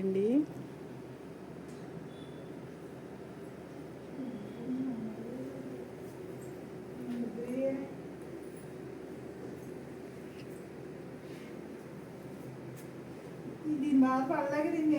అండి ఇది బాగా పడలేక దీన్ని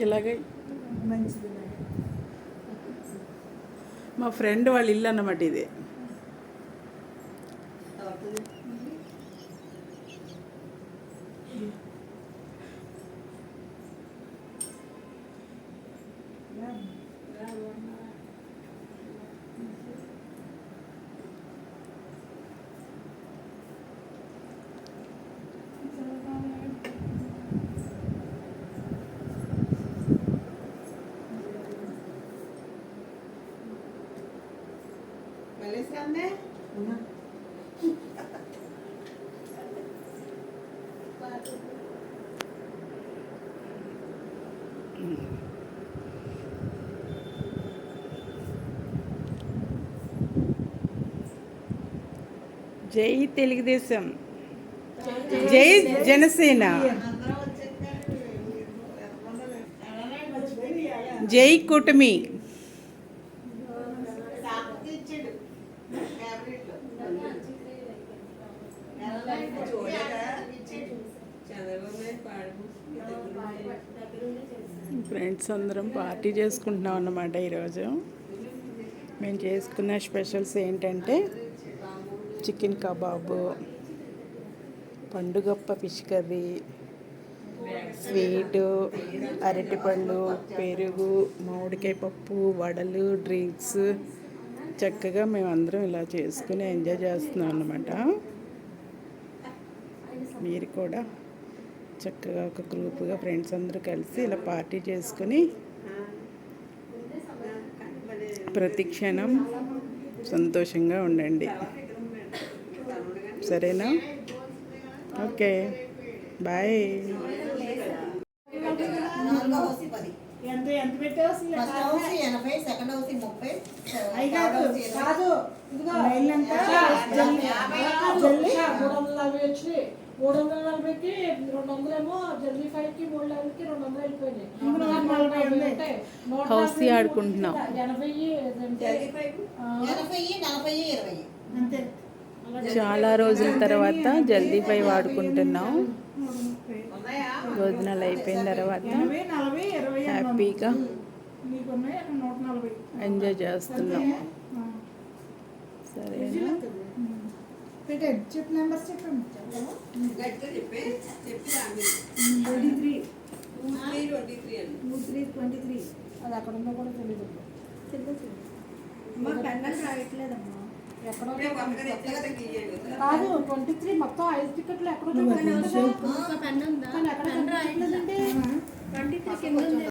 ఇలాగే. మంచిది. మా ఫ్రెండ్ వాళ్ళ ఇల్లు అన్నమాట ఇది. జై తెలుగుదేశం. జై జనసేన. జై కూటమి. ఫ్రెండ్స్ అందరం పార్టీ చేసుకుంటున్నాం అన్నమాట ఈరోజు. మేము చేసుకున్న స్పెషల్స్ ఏంటంటే చికెన్ కబాబు పండుగప్ప ఫిష్ కర్రీ స్వీటు అరటిపళ్ళు పెరుగు మామిడికాయ పప్పు వడలు డ్రింక్స్ చక్కగా మేమందరం ఇలా చేసుకుని ఎంజాయ్ చేస్తున్నాం అనమాట మీరు కూడా చక్కగా ఒక గ్రూప్గా ఫ్రెండ్స్ అందరూ కలిసి ఇలా పార్టీ చేసుకుని ప్రతి క్షణం సంతోషంగా ఉండండి. సరేనా? ఓకే. బాయ్. ఎంత ఎంత పెట్టావు అసలు ఫస్ట్ హౌస్ ఎనభై సెకండ్ హౌస్ ముప్పై అయి థర్డ్ కాదు హౌస్ ఇరవై. కాదు ఇదిగో రైలు అంతా జల్లి జల్లి మూడు వందల వచ్చినాయి మూడు వందల నలభైకి రెండు వందలేమో జల్దీ ఫైవ్కి మూడు లెవెల్కి రెండు వందలు హౌసీ ఆడుకుంటున్నాం. ఎనభై నలభై ఇరవై అంతే చాలా రోజుల తర్వాత జల్దీ పై వాడుకుంటున్నాం భోజనాలు అయిపోయిన తర్వాత హ్యాపీగా ఎంజాయ్ చేస్తున్నాం. సరేనా త్రీ అది అక్కడ ఉందో కూడా తెలియదు రాయట్లేదమ్మా కాదు ట్వంటీ త్రీ మొత్తం ఐదు టికెట్లు ఎక్కడో కదా. కానీ ఎక్కడ. ట్వంటీ త్రీ కింద ఉంది